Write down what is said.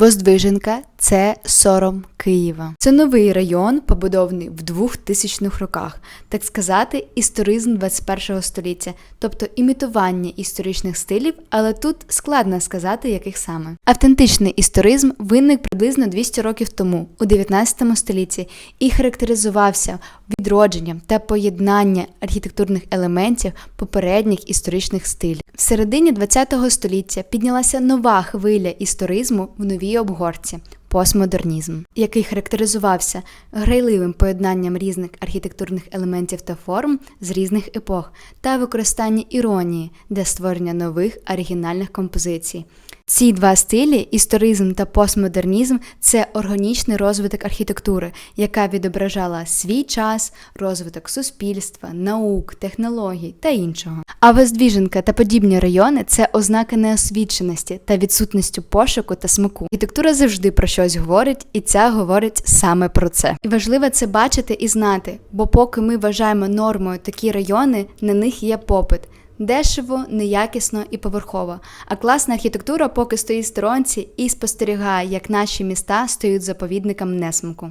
Воздвиженка це сором Києва. Це новий район, побудований в 2000-х роках, так сказати, історизм 21-го століття, тобто імітування історичних стилів, але тут складно сказати, яких саме. Автентичний історизм виник приблизно 200 років тому, у 19 столітті, і характеризувався відродженням та поєднанням архітектурних елементів попередніх історичних стилів. В середині ХХ століття піднялася нова хвиля історизму в новій обгорці. Постмодернізм, який характеризувався грайливим поєднанням різних архітектурних елементів та форм з різних епох та використання іронії для створення нових оригінальних композицій. Ці два стилі історизм та постмодернізм це органічний розвиток архітектури, яка відображала свій час, розвиток суспільства, наук, технологій та іншого. А Воздвіженка та подібні райони це ознаки неосвіченості та відсутністю пошуку та смаку. Архітектура завжди про щось говорить, і ця говорить саме про це. І важливо це бачити і знати, бо поки ми вважаємо нормою такі райони, на них є попит. Дешево, неякісно і поверхово. А класна архітектура поки стоїть сторонці і спостерігає, як наші міста стають заповідником несмаку.